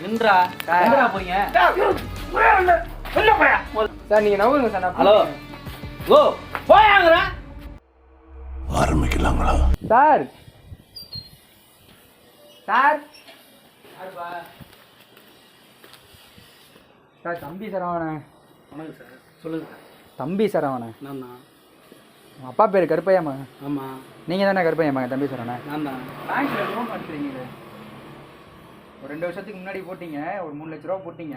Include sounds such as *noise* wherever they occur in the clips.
நின்றா சார் நீங்க நவுங்க sir hello oh sir sir sir தம்பி சரவண வணக்கம் சார் சொல்லுங்க சார் தம்பி சரவண நான் தான் உங்க அப்பா பேர் கருப்பையாமா ஆமாம் நீங்க தானே கருப்பையாமாங்க தம்பி சரவண நான் தான் பேங்க்ல லோன் எடுத்துறீங்க ஒரு ரெண்டு வருஷத்துக்கு முன்னாடி போட்டீங்க ஒரு மூணு லட்ச ரூபா போட்டீங்க.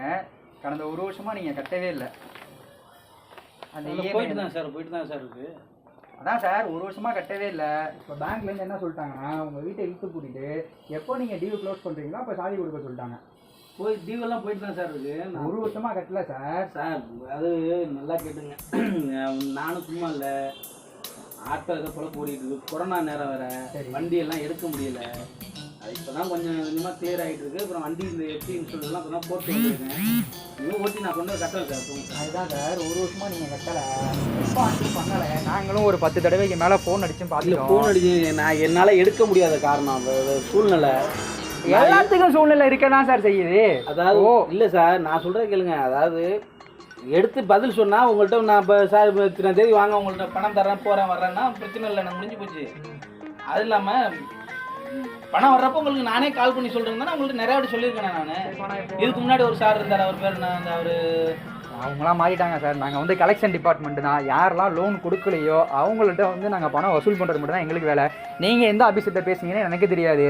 கடந்த ஒரு வருஷமா நீங்க கட்டவே இல்லை. அந்த போயிட்டு தான். சார் போயிட்டு தான் சார் இருக்கு. அதான் சார் ஒரு வருஷமா கட்டவே இல்லை. இப்போ பேங்க்ல இருந்து என்ன சொல்லிட்டாங்கன்னா உங்க வீட்டை இழுத்து கூட்டிட்டு எப்போ நீங்க டியூ க்ளோஸ் பண்றீங்களோ அப்போ சாவி கொடுக்க சொல்லிட்டாங்க. போய் டியூவெல்லாம் போயிட்டு தான் சார் இருக்கு. நான் ஒரு வருஷமா கட்டல சார். சார் அது நல்லா கேட்டுங்க. *clears throat* நானும் சும்மா இல்லை. ஆட்டோ ஏதோ போல ஓடிட்டு இருக்கு கொரோனா நேரம் வேற. சரி. வண்டி எல்லாம் எடுக்க முடியல. அது இப்போதான் கொஞ்சம் கொஞ்சமாக கிளியர் ஆகிட்டு இருக்கு அப்புறம் வண்டி இந்த எஃப்டி இன்சூரன்ஸ்லாம் இப்போ தான் போட்டு வந்துருக்கேன். இன்னும் ஓட்டி நான் கொண்டு கட்டுறேன் சார் அதுதான் சார். ஒரு வருஷமா நீங்க கட்டல. எப்போ அனுப்பி பண்ணல. நாங்களும் ஒரு பத்து தடவைக்கு மேல ஃபோன் அடிச்சும் இல்லை பார்த்துட்டோம் ஃபோன் அடிச்சு நான் என்னால் எடுக்க முடியாத காரணம் சூழ்நிலை. எல்லாத்துக்கும் சூழ்நிலை இருக்க தான் சார் செய்யுது. அதாவது. இல்லை சார் நான் சொல்கிறேன் கேளுங்க. அதாவது எடுத்து பதில் சொன்னால் உங்கள்கிட்ட நான் இப்போ சார் இப்போ இத்தனை தேதி வாங்க உங்கள்கிட்ட பணம் தரேன் போகிறேன் வர்றேன்னா பிரச்சனை இல்லை எனக்கு முடிஞ்சு போச்சு. அது இல்லாமல் பணம் வர்றப்போ உங்களுக்கு நானே கால் பண்ணி சொல்கிறேன் தானே உங்கள்கிட்ட நிறைய வாட்டி சொல்லியிருக்கேன் நான். இதுக்கு முன்னாடி ஒரு சார் இருந்தார் அவர் பேர் நான் அந்த அவர் அவங்களாம் மாறிட்டாங்க சார். நாங்கள் வந்து கலெக்ஷன் டிபார்ட்மெண்ட் தான். யாரெல்லாம் லோன் கொடுக்கலையோ அவங்கள்ட்ட வந்து நாங்கள் பணம் வசூல் பண்ணுறது மட்டும் தான் எங்களுக்கு வேலை. நீங்கள் எந்த ஆஃபீஸர்கிட்ட பேசுனீங்கன்னு எனக்கு தெரியாது.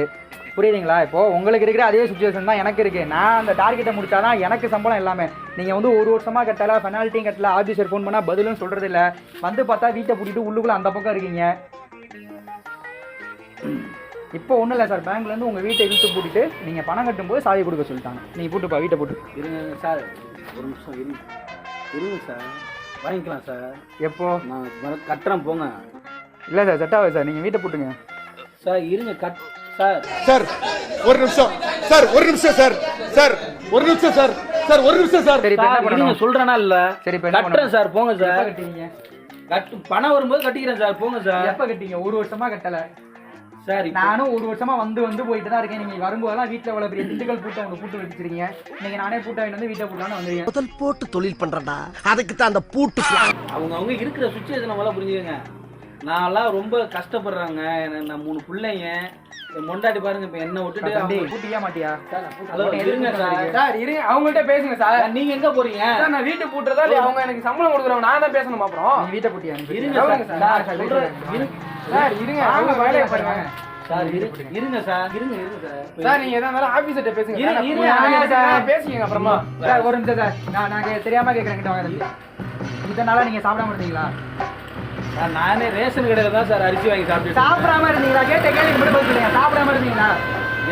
புரியுதுங்களா? இப்போது உங்களுக்கு இருக்கிற அதே சுச்சுவேஷன் தான் எனக்கு இருக்குது நான் அந்த டார்கெட்டை முடித்தா தான் எனக்கு சம்பளம் எல்லாமே. நீங்கள் வந்து ஒரு வருஷமாக கட்டலை பெனால்ட்டியும் கட்டலை ஆஃபீஸர் ஃபோன் பண்ணால் பதிலும் சொல்கிறது இல்லை வந்து பார்த்தா வீட்டை பூட்டிட்டு உள்ளுக்குள்ளே அந்த பக்கம் இருக்கீங்க. இப்போ ஒன்றும் இல்லை சார். பேங்க்லேருந்து உங்கள் வீட்டை இழுத்து பூட்டிட்டு நீங்கள் பணம் கட்டும்போது சாவி கொடுக்க சொல்லிட்டாங்க. நீங்கள் போட்டுப்பா வீட்டை போட்டு. இருங்க சார். ஒரு நிமிஷம் இருங்க இருங்க சார். வாங்கிக்கலாம் சார். எப்போ? நான் கட்டுறேன் போங்க. இல்லை சார் செட் ஆகுது சார். நீங்கள் வீட்டை பூட்டுங்க. சார் இருங்க கட் சார். சார் ஒரு நிமிஷம். சார் ஒரு நிமிஷம் சார். சார் ஒரு நிமிஷம் சார். சார் ஒரு நிமிஷம் சார். சரி இப்போ என்ன சார் இருங்க பண்ணணும் சொல்கிறேனா இல்லை? சரி இப்போ என்ன கட்டுறேன் சார். போங்க எப்போ சார் கட்டுவீங்க? கட்டு பணம் வரும்போது கட்டிக்கிறேன் சார். போங்க சார். எப்போ கட்டிங்க ஒரு வருஷமா கட்டல. சார் நானும் ஒரு வருஷமா வந்து வந்து போயிட்டு தான் இருக்கேன். நீங்க வரும்போதெல்லாம் வீட்டில் இவ்வளோ பெரிய திண்டுக்கல் பூட்டை ஒன்று பூட்டு வச்சிருக்கீங்க. இன்னைக்கு நானே பூட்டை வந்து வீட்டை பூட்டலான்னு வந்துருக்கேன். முதல் போட்டு தொழில் பண்றடா அதுக்கு தான் அந்த பூட்டு. அவங்க அவங்க இருக்கிற சுச்சுவேஷனை முதல்ல புரிஞ்சுக்கங்க? நான்லாம் ரொம்ப கஷ்டப்படுறாங்க. நான் மூணு பிள்ளைங்க. மொண்டாட்டி பாருங்க இப்போ என்ன விட்டுட்டு அவங்க- பூட்டியா மாட்டியா? இருங்க சார் சார். இருங்க. அவங்கள்ட்ட பேசுங்க சார். நீங்க எங்க போறீங்க? சார் நான் வீட்டு பூட்டுறதா அவங்க எனக்கு சம்பளம் கொடுக்குறவங்க நான் தான் பேசணும் அப்புறம்? வீட்டை பூட்டியா? இருங்க? சார். சார், இருங்க. அவங்க வேலையை பாருங்க. சார். இரு- இருங்க சார். இருங்க இருங்க சார். சார் நீங்க எதா இருந்தாலும் ஆபீசர்ட்ட பேசுங்க சார். பேசிக்கங்க அப்புறமா. சார். ஒரு நிமிஷம் சார். நான் நான் தெரியாம கேட்குறேன் கிட்ட வாங்க இதனால நீங்க சாப்பிடாம இருந்தீங்களா? சார், நானே ரேஷன் கடையில தான் சார் அரிசி வாங்கி சாப்பிட்டு சாப்பிடாம இருந்தீங்களா? கேட்ட கேள்வி மட்டும் பதில் சாப்பிடாம இருந்தீங்களா?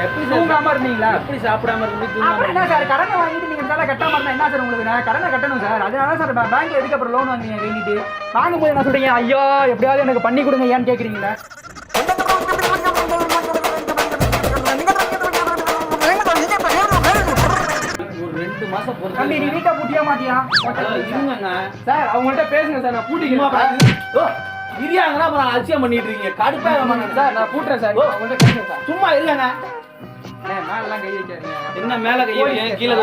எப்படி தூங்காம இருந்தீங்களா? எப்படி சாப்பிடாம இருந்து அப்புறம் என்ன சார்? கடனை வாங்கிட்டு நீங்க இருந்தாலும் கட்டாம இருந்தா என்ன சார் உங்களுக்கு? நான் கடனை கட்டணும் சார். அதனால சார் பேங்க்ல எதுக்கு அப்புறம் லோன் வாங்குறீங்க வேண்டிட்டு. வாங்கும்போது என்ன சொல்றீங்க? ஐயோ எப்படியாவது எனக்கு பண்ணி கொடுங்க ஏன்னு கேக்குறீங்களா? ஒரு ரெண்டு மாசம் தம்பி நீ வீட்டை பூட்டியா மாட்டியா? சார் அவங்கள்ட்ட பேசுங்க சார். நான். ஓ, இரியாங்கன்னா அப்புறம் அலட்சியம் பண்ணிட்டு இருக்கீங்க. கடுப்பா சார் நான் பூட்டுறேன் சார். அவங்கள்ட்ட பேசுங்க சார். சும்மா வைக்காதீங்க என்ன மேல கை கீழே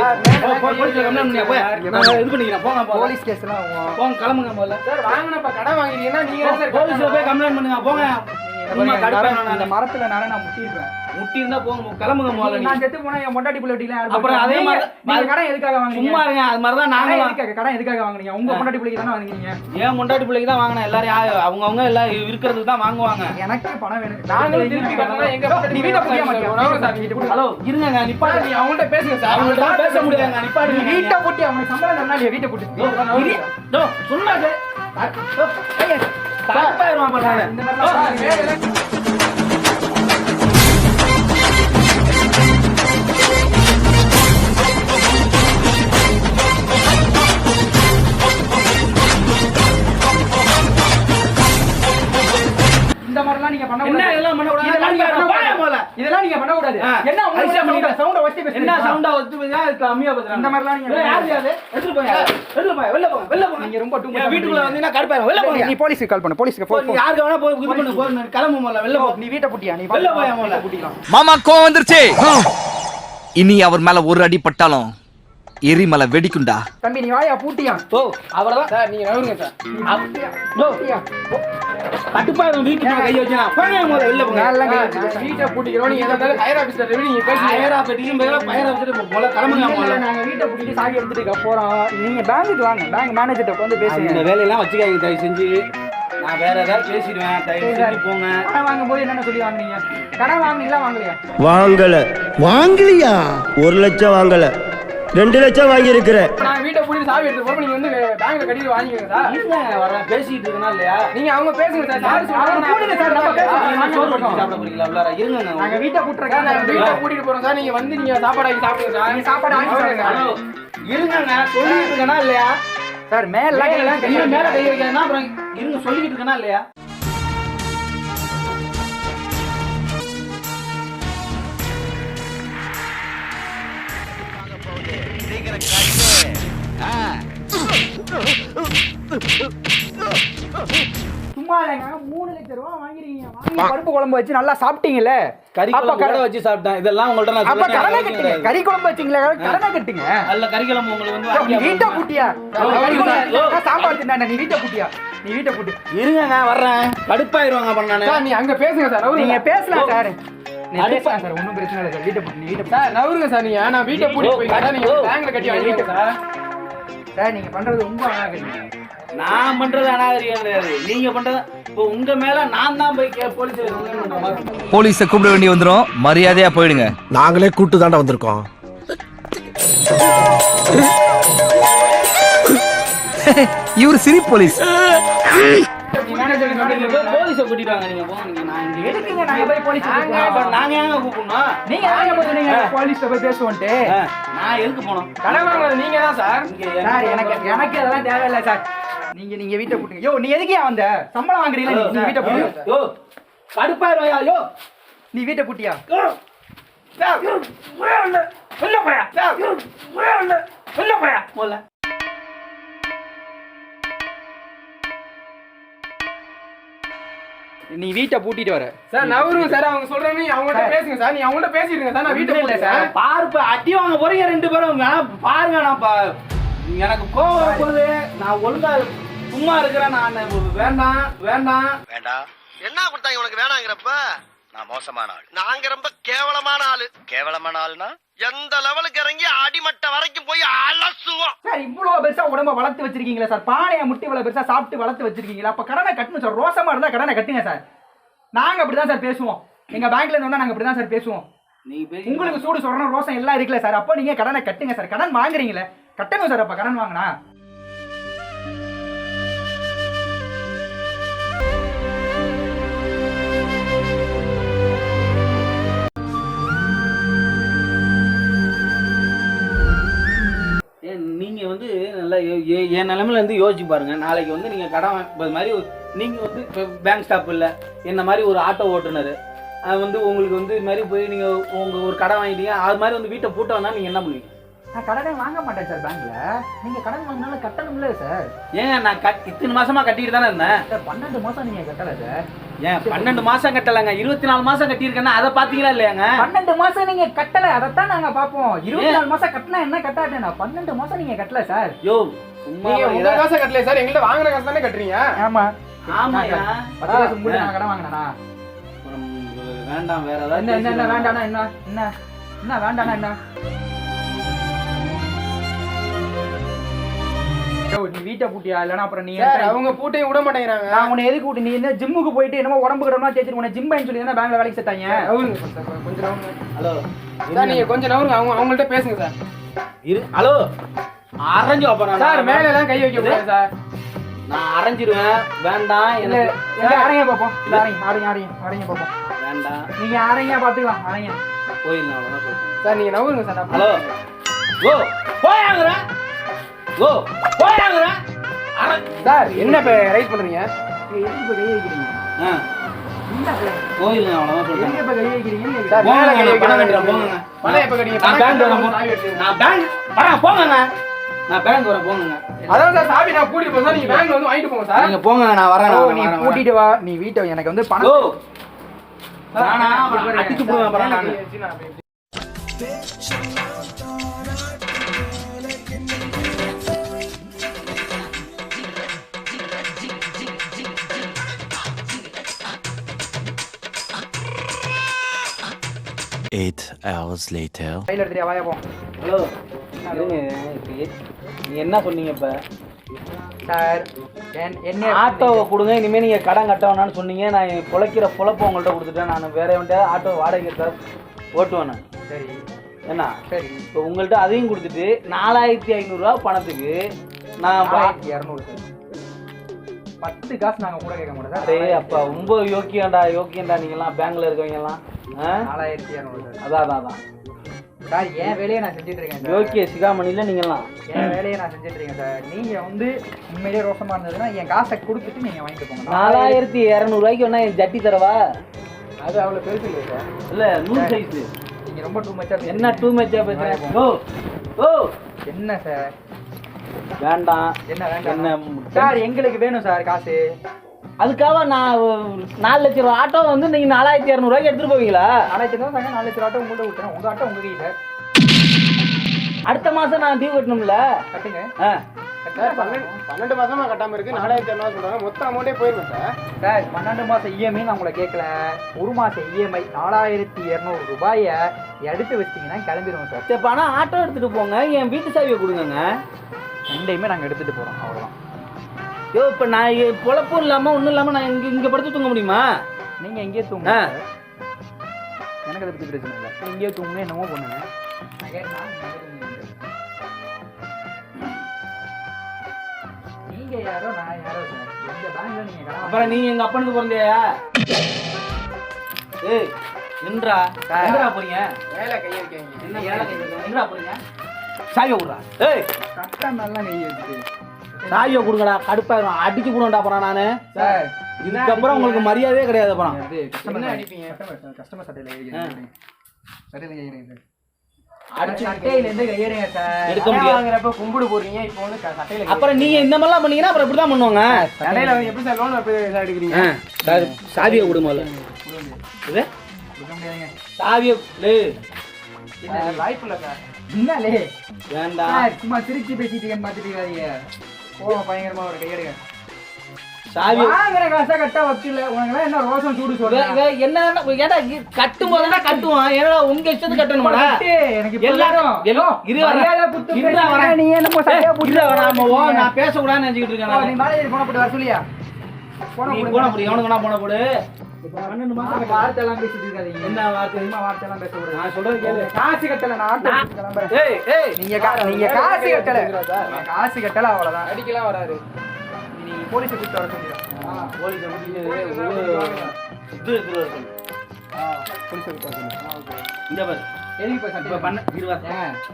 இது பண்ணிக்கிறேன். போங்க போலீஸ் கேஸ்லாம். போங்க கிளம்புங்க முதல்ல. சார் வாங்கினப்ப கடன் வாங்கிட்டீங்கன்னா நீங்க தான் சார் போலீஸ்ல போய். கம்ப்ளைண்ட் பண்ணுங்க. போங்க. நான் மரத்துல நானே நான் முட்டிருப்பேன் முட்டி இருந்தா போங்க கிளம்புங்க முதல்ல நான் நீங்க. செத்து போனா என் பொண்டாட்டி புள்ள யார் அப்புறம்? அதே நீங்க- மாதிரி- நீங்க கடன் எதுக்காக வாங்குனீங்க? சும்மா இருங்க அது மாதிரி தான் நாங்களும் எதுக்காக கடன் எதுக்காக வாங்குனீங்க? உங்க பொண்டாட்டி பிள்ளைக்கு தானே வாங்குனீங்க? ஏன் முண்டாட்டி பிள்ளைக்கு தான் வாங்கினேன். எல்லாரும் யா- அவங்கவங்க எல்லாம் இருக்கிறதுக்கு தான் வாங்குவாங்க. எனக்கு பணம் வேணும். நாங்களும் திருப்பி கட்டணும். எங்க நீ வீட்டை வீட்டு பூட்டு. ஹலோ. இருங்க அவங்கள்ட்ட பேசுங்க சார். அவங்கள்ட்ட பேச நிப்பாட்டு வீட்டை பூட்டி சம்பளம் இல்லையா வீட்டை பூட்டி. சொன்னாங்க இந்த மாதிரிலாம் நீங்க பண்ண என்ன. இதெல்லாம் நீங்க கடுப்பாயிரும். போயா. இதெல்லாம் நீங்க பண்ணக்கூடாது ஆ. என்ன சவுண்ட பண்ணிட்டு- சவுண்ட வச்சு என்ன சவுண்டா வச்சு பேசுறா? இதுக்கு அம்மியா பேசுறாங்க. இந்த மாதிரிலாம் நீங்க யாரு யாரு? எடுத்துட்டு போங்க. எடுத்துட்டு போங்க. வெளில போங்க. வெளில போங்க. நீங்க ரொம்ப என் வீட்டுக்குள்ள பண்றீங்க. வந்தீங்கன்னா கடுப்பாயிரும். வெளில போங்க. நீ போலீஸ்க்கு கால் பண்ணு போலீஸ்க்கு போ, போ நீ யாருக்கு வேணா போய் இது பண்ணு. போ, நான் கிளம்பு முதல்ல. வெளில போ. நீ வீட்டை பூட்டியா நீ வெளில போயா முதல்ல. பூட்டிக்கலாம் மாமா கோவம் வந்துருச்சு இனி அவர் மேல ஒரு அடி பட்டாலும் எரிமலை வெடிக்குண்டா. தம்பி நீ வாயா பூட்டியா? ஓ, அவ்வளவுதான். சார் நீங்க நவருங்க சார். வீட்டுக்கு கை. வெளில போங்க. வீட்டை பூட்டிக்கிறோம். நீங்க முதல்ல கிளம்புங்க. நாங்க வீட்டை பூட்டிட்டு சாவி எடுத்துட்டு போறோம். நீங்க பேங்குக்கு வாங்க பேங்க் மேனேஜர்ட்ட உட்காந்து அந்த பேசுங்க வேலையெல்லாம் வச்சுக்காதீங்க தயவு செஞ்சு. நான் வேற ஏதாவது பேசிடுவேன் தயவு செஞ்சு போங்க. கடன் வாங்கும் போது என்னென்ன சொல்லி வாங்குனீங்க? கடன் வாங்குனீங்களா வாங்கலையா? வாங்கல. வாங்கலையா? ஒரு லட்சம் வாங்கல. ரெண்டு லட்சம் வாங்கி இருக்கிறேன் நாங்க வீட்டை பூட்டி சாவி எடுத்து போறோம் நீங்க வந்து பேங்க்ல கட்டிட்டு வாங்கிக்கோங்க சார். இல்ல வரேன் பேசிட்டு இருக்கனா இல்லையா? நீங்க அவங்க பேசுங்க சார். சார் அவங்க கூடுங்க சார், நம்ம பேசுவோம். நீங்க என்ன சோறு வச்சு சாப்பிட போறீங்களா உள்ளார. இருங்க நாங்க நான் வீட்டை பூட்டுறோம் நாங்க வீட்டை போறோம் சார். நீங்க வந்து நீங்க சாப்பாடு ஆக்கி சாப்பிடுங்க சார். நீங்க சாப்பாடு. சாப்பிடுங்க. சொல்லிட்டு இருக்கனா இல்லையா? சார் மேல மேல கையில மேல கை வைக்கிறேன்னா அப்புறம் இருங்க சொல்லிக்கிட்டு இருக்கனா இல்லையா? சும்மா இல்லைங்க. மூணு லட்சம் ரூபா வாங்கிருக்கீங்க. வாங்கி பருப்பு குழம்பு வச்சு நல்லா சாப்பிட்டீங்க கறி அப்ப குழம்பு கூட வச்சு சாப்பிட்டேன். இதெல்லாம் உங்கள்ட்ட நான் அப்ப கடனை கட்டுங்க. கறி குழம்பு. வச்சீங்களா கடனை கட்டுங்க. அல்ல கறி குழம்பு உங்களுக்கு வந்து நீ வாங்கி வீட்டை பூட்டியா? ஓ, கறி குழம்பு ஓ. வச்சா சாம்பார் தின்னாண்ட? நீ வீட்டை பூட்டியா? நீ வீட்டை பூட்டி. இருங்க நான் வர்றேன். கடுப்பாயிருவாங்க நானு. சார் நீ அங்க பேசுங்க சார். நவருங்க. நீங்க பேசலாம் சார். அடுப்ப- சார். ஒன்றும் பிரச்சனை இல்லை சார். வீட்டை பூட்டி நீ வீட்டை சார் நவருங்க சார் நீங்க. நான் வீட்டை பூட்டி போய்க்கிறேன் நீங்க பேங்க்ல கட்டி வாங்கிக்கோங்க சார். சார் நீங்க பண்றது ரொம்ப அழகா நான் பண்றது அநாகரிகம் கிடையாது. நீங்க பண்றது இப்போ உங்க மேல நான் தான் போய் கே- போலீஸ் போலீஸ கூப்பிட வேண்டி வந்துரும். மரியாதையா போயிடுங்க. நாங்களே கூட்டு தாண்டா வந்திருக்கோம். *laughs* இவர் சிரி போலீஸ். போலீஸ கூட்டிட்டு வாங்க நீங்க போங்க எதுக்குங்க நாங்க போய் போலீஸ் நாங்க ஏங்க கூப்பிடணும்? நீங்க நாங்க போய் சொன்னீங்க? போலீஸ்ல போய் பேசுவோன்ட்டு. நான் எதுக்கு போனோம் கடன் வாங்குறது நீங்க தான் சார் சார் எனக்கு எனக்கு அதெல்லாம் தேவையில்லை சார் நீங்க நீங்க வீட்டை பூட்டுங்க யோ நீ எதுக்கு வந்த? சம்பளம் வாங்குறீங்களா நீ? வீட்டை பூட்டியா யோ கடுப்பாயிருவாயா யோ நீ வீட்டை பூட்டியா வெளில போயா? வெளில போயா? முதல்ல நீ வீட்டை பூட்டிட்டு வர. சார் நவருங்க சார். அவங்க சொல்றாங்க நீ அவங்கள்ட்ட பேசுங்க சார். நீ அவங்கள்ட்ட பேசிடுங்க சார். நான் வீட்டை இல்ல சார். பாருப்ப அடி வாங்க போறீங்க ரெண்டு பேரும். பாருங்க நான் பா- எனக்கு கோவம் வரும்போது நான் ஒழுங்கா சும்மா இருக்கிறேன். நான் வேண்டாம் வேண்டாம். வேண்டாம். என்ன கொடுத்தாங்க உனக்கு வேணாங்கிறப்ப? நான் மோசமான ஆள். நாங்க ரொம்ப கேவலமான ஆளு. கேவலமான ஆளுனா? எந்த லெவலுக்கு இறங்கி அடிமட்ட வரைக்கும் போய் அலசுவோம். சார் இவ்வளவு பெருசா உடம்ப வளர்த்து வச்சிருக்கீங்களா சார். பானையை முட்டி இவ்வளவு பெருசா சாப்பிட்டு வளர்த்து வச்சிருக்கீங்களா. அப்ப கடனை கட்டணும் சார். ரோசமா இருந்தா கடனை கட்டுங்க சார். நாங்க அப்படிதான் சார் பேசுவோம். எங்க பேங்க்ல இருந்து நாங்க அப்படிதான் சார் பேசுவோம். நீங்க பேசி உங்களுக்கு சூடு சொல்றோம் ரோசம் எல்லாம் இருக்குல்ல சார். அப்போ நீங்க கடனை கட்டுங்க சார். கடன் வாங்குறீங்களே. கட்டணும் சார் அப்ப. கடன் வாங்கினா. என் நிலமையில இருந்து யோசிச்சு பாருங்க. நாளைக்கு வந்து நீங்க கடன் வாங்குறது மாதிரி நீங்கள் நீங்க வந்து இப்போ பேங்க் ஸ்டாப் இல்ல என்ன மாதிரி ஒரு ஆட்டோ ஓட்டுனர் அது வந்து உங்களுக்கு வந்து இது மாதிரி போய் நீங்க உங்க ஒரு கடன் வாங்கிட்டீங்க அது மாதிரி வந்து வீட்டை பூட்ட வந்தா நீங்க என்ன பண்ணுவீங்க? நான் கடனே வாங்க மாட்டேன் சார் பேங்க்ல நீங்க கடன் வாங்கினாலும் கட்டணும்ல சார். ஏங்க நான் கட் இத்தனை மாசமா கட்டிட்டு தானே இருந்தேன்? சார் பன்னெண்டு மாசம் நீங்க கட்டல சார். ஏன் பன்னெண்டு மாசம் கட்டலைங்க. இருபத்தி நாலு மாசம் கட்டியிருக்கேன்னா அதை பாத்தீங்களா இல்லையாங்க? பன்னெண்டு மாசம் நீங்க கட்டல அதைத்தான் நாங்க பாப்போம் இருபத்தி நாலு மாசம் கட்டினா என்ன கட்டாட்டேனா பன்னெண்டு மாசம் நீங்க கட்டல சார். யோ நீங்க உங்க ஏதாவது- காசை கட்டல சார்? எங்கள்ட்ட வாங்குற காசு தானே கட்டுறீங்க? ஆமா. ஆமாயா பத்து வருஷம் முன்னாடி நான் கடன் வாங்கினா வேண்டாம் வேற என்ன என்ன என்ன ஏதாவது வேண்டானா என்ன? என்ன? என்ன வேண்டானா என்ன? நீ வீட்டை பூட்டியா? இல்லனா அப்புறம் நீ அவங்க பூட்டையும் விட மாட்டேங்கிறாங்க. நான் உன்னை எதுக்கு விட்டு நீ என்ன ஜிம்முக்கு போயிட்டு என்னமோ உடம்பு கிடமா தேய்ச்சிட்டு உன்னை ஜிம் சொல்லி தானே பேங்க்ல வேலைக்கு சேர்த்தாங்க? கொஞ்சம் நவருங்க ஹலோ சார் நீங்க கொஞ்சம் நவருங்க. அவங்க அவங்கள்ட்ட பேசுங்க சார். இரு ஹலோ அரைஞ்சு வைப்பேன் சார் மேல எல்லாம் கை வைக்க கூடாது சார். நான் அரைஞ்சிருவேன். வேண்டாம் இல்ல அரைங்க பாப்போம். இல்ல அரைங்க அரைங்க அரைங்க அரைங்க பாப்போம். வேண்டாம். நீங்க அரைங்க பாத்துக்கலாம் அரைங்க. போயிடலாம். சார் நீங்க நவருங்க சார். ஹலோ. ஓ போயாங்கிற ஓ போயாங்கிற அரை சார் என்ன இப்ப ரைஸ் பண்றீங்க எதுக்கு இப்ப கை வைக்கிறீங்க ஆ போயிருங்க அவ்வளோதான் சொல்றேன் இப்ப கை. சார், போங்க. பணம் கட்டுறேன், போங்க. பணம் எப்ப கட்டுறீங்க? நான் பேங்க் வரேன். நான் பேங்க் வரேன், போங்கங்க. நான் பேங்க் வரேன், போங்கங்க. அதான் சார் சாவி நான் கூட்டிட்டு போறேன் சார் நீங்க பேங்க்ல வந்து வாங்கிட்டு போங்க சார் நீங்க போங்க, நான் வரேன், ஓ, நான் நீ. கூட்டிட்டு வா நீ வீட்டை எனக்கு வந்து பணம் நானா? அடிச்சு நானு. Eight hours later. கையில எடுத்துட்டு வாயா போ. ஹலோ நீ என்ன சொன்னீங்க இப்ப? சார் என்- என்ன ஆட்டோவை கொடுங்க இனிமே நீங்க கடன் கட்ட வேணாம்னு சொன்னீங்க. நான் என் பொழைக்கிற பொழப்ப உங்கள்ட்ட கொடுத்துட்டேன். நான் வேற எவன்ட்ட ஆட்டோ வாடகை தர ஓட்டுவேன் நான். சரி. என்ன? சரி. இப்போ உங்கள்ட்ட அதையும் கொடுத்துட்டு நாலாயிரத்தி ஐநூறுரூவா பணத்துக்கு நான் பா- இரநூறு சார். பத்து காசு நாங்க கூட கேட்க மாட்டோம். சார் அடே அப்பா ரொம்ப யோக்கியம்டா யோக்கியம்டா நீங்கெல்லாம் பேங்க்ல இருக்கவங்க எல்லாம் ஆ? நாலாயிரத்தி இரநூறு அதான் அதான் அதான். சார் என் வேலையை நான் செஞ்சுட்டு இருக்கேன் சார். யோக்கிய சிகாமணில நீங்கெல்லாம். என் வேலையை நான் செஞ்சுட்டு இருக்கேன் சார். நீங்க வந்து உண்மையிலேயே ரோசமா இருந்ததுன்னா என் காசை கொடுத்துட்டு நீங்க வாங்கிட்டு போங்க. நாலாயிரத்தி இரநூறுவாய்க்கு வேணா என் ஜட்டி தரவா? அது அவ்வளவு பெருசு இல்லையா சார். இல்ல நூல் சைஸ் நீங்க ரொம்ப டூ மச்சா என்ன டூ மேட்சா பேசுறேன் ஓ ஓ. என்ன சார்? வேண்டாம். என்ன வேண்டாம்? என்ன சார் எங்களுக்கு வேணும் சார் காசு. அதுக்காக நான் நாலு லட்சம் ரூபா ஆட்டோ வந்து நீங்க நாலாயிரத்தி இரநூறுவாய்க்கு எடுத்துட்டு போவீங்களா? நாலாயிரத்தி ரூபா தாங்க நாலு லட்சம் ஆட்டோ உங்கள்கிட்ட விட்டுறேன் உங்க ஆட்டோ உங்க கை சார் அடுத்த மாசம் நான் டியூ கட்டணும்ல? கட்டுங்க. ஆ. பன்னெண்டு மாசமா கட்டாம இருக்கு. நாலாயிரத்தி இரநூறு சொல்றாங்க. மொத்த அமௌண்டே போயிருமே சார்? சார் பன்னெண்டு மாசம் இஎம்ஐ நான் உங்களை கேட்கல ஒரு மாசம் இஎம்ஐ நாலாயிரத்தி இரநூறு ரூபாயை எடுத்து வச்சிட்டீங்கன்னா கிளம்பிடுவோம் சார். சரி ஆட்டோ எடுத்துட்டு போங்க. என் வீட்டு சாவியை கொடுங்கங்க. ரெண்டையுமே நாங்கள் எடுத்துட்டு போறோம். அவ்வளோதான் ஐயோ இப்ப நான் பொழப்பும் இல்லாம ஒண்ணும் இல்லாம நான் இங்க இங்க படுத்து தூங்க முடியுமா? நீங்க எங்கேயே தூங்க. எனக்கு அதை பத்தி பிரச்சனை இல்லை. எங்கேயோ தூங்க என்னமோ பண்ணுங்க. நான் கேட்டா, நீங்க எங்கேயே தூங்குங்க. நீங்க யாரோ நான் யாரோ அப்புறம் நீங்க எங்க அப்பனுக்கு பிறந்தையா? ஏய் நின்றா. எங்கடா போறீங்க? வைக்காங்க என்ன ஏழை கை போறீங்க? சாவியை கொடுறா ஏய். நல்லா சாவியை கொடுங்கடா கடுப்பாயிரும். அடிச்சு கொடுங்கடா அப்புறம் நானு. சார் இதுக்கப்புறம் உங்களுக்கு மரியாதையே கிடையாது அப்புறம் கஸ்டமர் என்ன அடிப்பீங்க? அடிப்பீங்க? கஸ்டமர் சட்டையில அப்புறம் நீங்க இந்த மாதிரிலாம் பண்ணீங்கன்னா அப்புறம் இப்படிதான் பண்ணுவாங்க. எப்படி சார் லோன் சார் சாவியை கொடுங்க இது? சாவியை வாய்ப்பு இல்லை சார். வேண்டாம். சும்மா சிரிச்சு பேசிட்டு இருக்காதீங்க. கோவம் பயங்கரமா ஒரு கையெடுங்க சாவி வாங்குற காசா கட்டா வக்கீல உனக்கு என்ன ரோசம் சூடு என்ன கட்டும் போதுனா கட்டுவான் உங்க இஷ்டத்துக்கு கட்டணுமாடா எனக்கு எல்லாரும். எல்லாம் இரு குத்து. நீ என்னமோ சட்டையா புடிச்சு. நம்ம ஓ. நான் பேசக்கூடாதுன்னு நினைச்சுக்கிட்டு இருக்கேன் ஓ, நானு. நீ மேலே போன போட்டு வர சொல்லியா போன நீ போடு. போன போடு எவனுக்கு வேணா போன போடு பன்னெண்டு மாசம் வார்த்தை எல்லாம் பேசிட்டு இருக்காதீங்க. என்ன வார்த்தை? வார்த்தை எல்லாம் பேசக்கூடாது நான் சொல்றது கேளு. காசு கட்டல நான் கிளம்புறேன் ஏய் ஏய். நீங்க காசு கட்டல. காசு கட்டல அவ்வளவுதான். அடிக்கலாம் வராரு. நீ போலீஸை கூப்பிட்டு வர சொல்லிடுறேன் போலீஸை முடிச்சு இது எடுத்துட்டு வர சொல்லு. போலீஸை கூப்பிட்டு இந்த பாரு எதுக்கு இப்ப இப்ப சட்டை பண்ண இருவா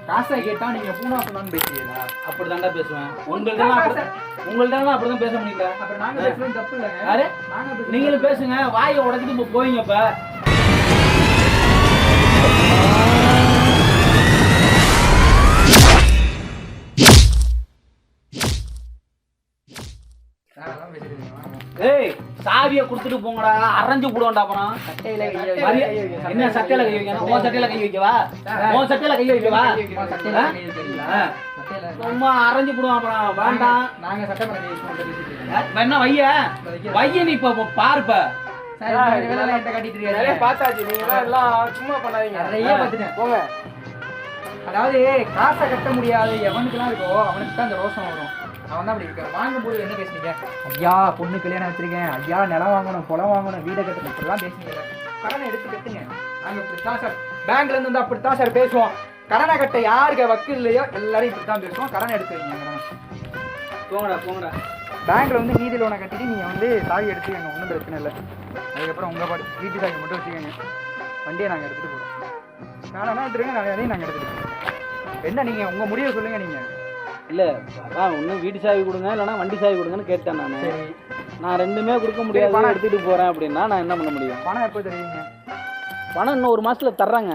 காசை கேட்டா நீங்க பூனா பேசுவீங்களா அப்படிதான்டா பேசுவேன் உங்கள்ட்ட அப்படி உங்கள்ட்ட அப்படிதான் பேச முடியல அப்புறம் நாங்க பேசுறது தப்பு இல்லைங்க யாரு நீங்களும் பேசுங்க வாயை உடச்சிட்டு இப்போ போவீங்க இப்ப ஏய் சாவியை கொடுத்துட்டு போங்கடா. அரைஞ்சு போடுவோம்டா அப்புறம். என்ன சட்டையில கை வைக்கணும் உன் சட்டையில கை வைக்கவா? உன் சட்டையில கை வைக்கவா? சும்மா அரைஞ்சு போடுவோம் அப்புறம் வேண்டாம். நாங்க சட்டை. என்ன வைய? வைய நீ இப்ப பாருப்ப. அதாவது காசை கட்ட முடியாது எவனுக்குலாம் இருக்கோ அவனுக்கு தான் அந்த ரோஷம் வரும். அவன் தான் அப்படி இருக்கான். வாங்கும்போது என்ன பேசுனீங்க? ஐயா பொண்ணு கல்யாணம் வச்சிருக்கேன். ஐயா நிலம் வாங்கணும் குளம் வாங்கணும் வீடை கட்டணும். இப்படிலாம் பேசுனீங்க. கடனை எடுத்து கட்டுங்க. நாங்கள் இப்படித்தான் சார். பேங்க்ல இருந்து வந்து அப்படித்தான் சார் பேசுவோம். கடனை கட்ட யாருக்கு வக்கு இல்லையோ எல்லாரும் இப்படித்தான் பேசுவோம். கடனை எடுத்து வைங்க போங்கடா போங்கடா. பேங்க்ல வந்து மீதி லோனை கட்டிட்டு நீங்கள் வந்து சாவி எடுத்துக்கங்க ஒன்றும் பிரச்சனை இல்லை. அதுக்கப்புறம் உங்கள் பாடு வீட்டு சாவி மட்டும் வச்சுக்கோங்க. வண்டியை நாங்கள் எடுத்துகிட்டு போகிறோம் நானும் எடுத்துருங்க. நாங்கள் அதையும் நாங்கள் எடுத்துகிட்டு போகிறோம் என்ன நீங்கள் உங்கள் முடிவை சொல்லுங்கள் நீங்கள் இல்ல அதான் ஒண்ணு வீட்டு சாவி கொடுங்க இல்லைன்னா வண்டி சாவி கொடுங்கன்னு கேட்டேன் நான். நான் ரெண்டுமே கொடுக்க முடியாது பணம். எடுத்துட்டு போறேன் அப்படின்னா நான் என்ன பண்ண முடியும்? பணம் எப்போ தருவீங்க? பணம் இன்னும் ஒரு மாசத்துல தர்றாங்க.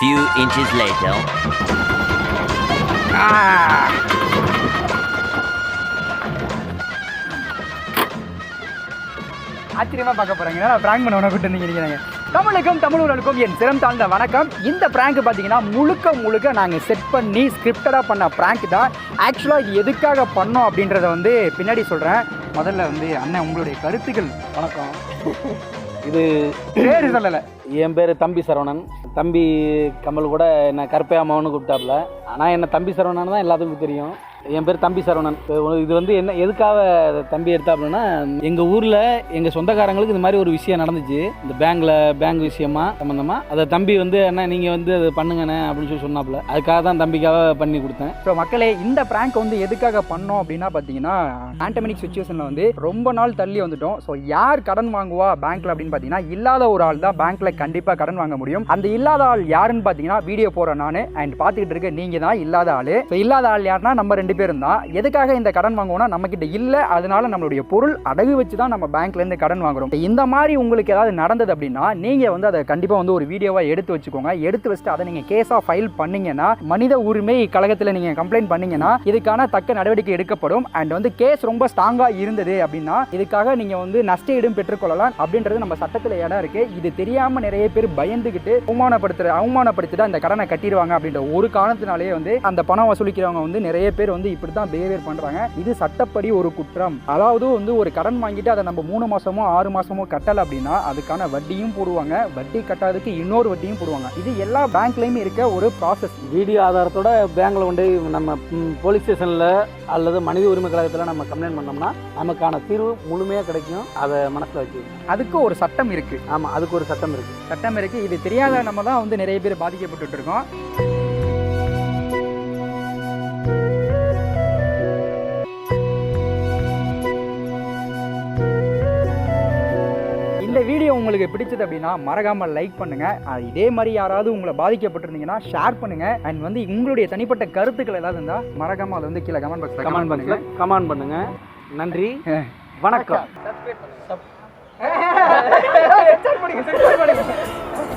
Few inches later. Ah. ஆச்சரியமா பார்க்க போறாங்க. நான் பிராங்க் பண்ண உனக்கு கூட்டு நினைக்கிறீங்க தமிழுக்கும் தமிழர்களுக்கும் என் சிரம் தாழ்ந்த வணக்கம். இந்த பிராங்க் பார்த்தீங்கன்னா முழுக்க முழுக்க நாங்கள் செட் பண்ணி ஸ்கிரிப்டடாக பண்ண பிராங்க் தான். ஆக்சுவலாக இது எதுக்காக பண்ணோம் அப்படின்றத வந்து பின்னாடி சொல்கிறேன் முதல்ல வந்து அண்ணன் உங்களுடைய கருத்துக்கள். வணக்கம். இது பேர் சொல்லலை. என் பேர் தம்பி சரவணன். தம்பி கமல் கூட என்ன கருப்பையா மாவனு கூப்பிட்டாப்புல ஆனால் என்ன தம்பி சரவணன் தான் எல்லாத்துக்கும் தெரியும். என் பேர் தம்பி சரவணன். இது வந்து என்ன எதுக்காக தம்பி எடுத்தாப்புலன்னா எங்கள் ஊரில் எங்கள் சொந்தக்காரங்களுக்கு இந்த மாதிரி ஒரு விஷயம் நடந்துச்சு. இந்த பேங்க்கில் பேங்க் விஷயமா சம்மந்தமாக அதை தம்பி வந்து என்ன நீங்கள் வந்து அதை பண்ணுங்கண்ணே அப்படின்னு சொல்லி சொன்னாப்புல. அதுக்காக தான் தம்பிக்காக பண்ணி கொடுத்தேன். ஸோ மக்களே இந்த பிராங்க் வந்து எதுக்காக பண்ணோம் அப்படின்னா பார்த்தீங்கன்னா ஆண்டமினிக் சுச்சுவேஷனில் வந்து ரொம்ப நாள் தள்ளி வந்துட்டோம். ஸோ யார் கடன் வாங்குவா பேங்க்ல அப்படின்னு பார்த்தீங்கன்னா இல்லாத ஒரு ஆள் தான் பேங்க்ல கண்டிப்பாக கடன் வாங்க முடியும். அந்த இல்லாத ஆள் யாருன்னு பார்த்தீங்கன்னா வீடியோ போகிறேன் நான். அண்ட் பார்த்துக்கிட்டு இருக்க நீங்கள் தான் இல்லாத ஆள். ஸோ இல்லாத ஆள் யாருன்னா நம்ம ரெண்டு பேரும் தான் எதுக்காக இந்த கடன் வாங்குவோம்னா நம்ம கிட்ட இல்லை அதனால நம்மளுடைய பொருள் அடகு வச்சு தான் நம்ம பேங்க்ல இருந்து கடன் வாங்குறோம். இந்த மாதிரி உங்களுக்கு ஏதாவது நடந்தது அப்படின்னா நீங்கள் வந்து அதை கண்டிப்பாக வந்து ஒரு வீடியோவாக எடுத்து வச்சுக்கோங்க. எடுத்து வச்சுட்டு அதை நீங்கள் கேஸாக ஃபைல் பண்ணீங்கன்னா மனித உரிமை கழகத்தில் நீங்கள் கம்ப்ளைண்ட் பண்ணீங்கன்னா இதுக்கான தக்க நடவடிக்கை எடுக்கப்படும். அண்ட் வந்து கேஸ் ரொம்ப ஸ்ட்ராங்காக இருந்தது அப்படின்னா இதுக்காக நீங்கள் வந்து நஷ்ட ஈடும் பெற்றுக்கொள்ளலாம் அப்படின்றது நம்ம சட்டத்தில் இடம் இருக்கு. இது தெரியாமல் நிறைய பேர் பயந்துக்கிட்டு அவமானப்படுத்துற அவமானப்படுத்திட்டு அந்த கடனை கட்டிடுவாங்க அப்படின்ற ஒரு காரணத்தினாலேயே வந்து அந்த பணம் வசூலிக்கிறவங்க வந்து நிறைய பேர் வந்து இப்படி தான் பிஹேவியர் பண்ணுறாங்க இது சட்டப்படி ஒரு குற்றம். அதாவது வந்து ஒரு கடன் வாங்கிட்டு அதை நம்ம மூணு மாசமோ ஆறு மாசமோ கட்டலை அப்படின்னா அதுக்கான வட்டியும் போடுவாங்க. வட்டி கட்டாததுக்கு இன்னொரு வட்டியும் போடுவாங்க. இது எல்லா பேங்க்லேயுமே இருக்க ஒரு ப்ராசஸ் வீடியோ ஆதாரத்தோட பேங்க்கில் கொண்டு நம்ம போலீஸ் ஸ்டேஷனில் அல்லது மனித உரிமை கழகத்தில் நம்ம கம்ப்ளைண்ட் பண்ணோம்னா நமக்கான தீர்வு முழுமையாக கிடைக்கும். அதை மனசில் வச்சுக்கணும் அதுக்கு ஒரு சட்டம் இருக்கு. ஆமாம் அதுக்கு ஒரு சட்டம் இருக்குது சட்டம் இருக்கு. இது தெரியாத நம்ம தான் வந்து நிறைய பேர் பாதிக்கப்பட்டுட்டு இருக்கோம். உங்களுக்கு பிடிச்சது அப்படின்னா மறக்காம லைக் பண்ணுங்க. அஹ் இதே மாதிரி யாராவது உங்களை பாதிக்கப்பட்டிருந்தீங்கன்னா ஷேர் பண்ணுங்க. அண்ட் வந்து உங்களுடைய தனிப்பட்ட கருத்துக்கள் ஏதாவது இருந்தால் மறக்காம அதை வந்து கீழே கமெண்ட் பாக்ஸ்ல கமெண்ட் கமெண்ட் பண்ணுங்க. பாக்ஸில் கமெண்ட் பண்ணுங்கள் நன்றி வணக்கம். பண்ணுங்க. *laughs*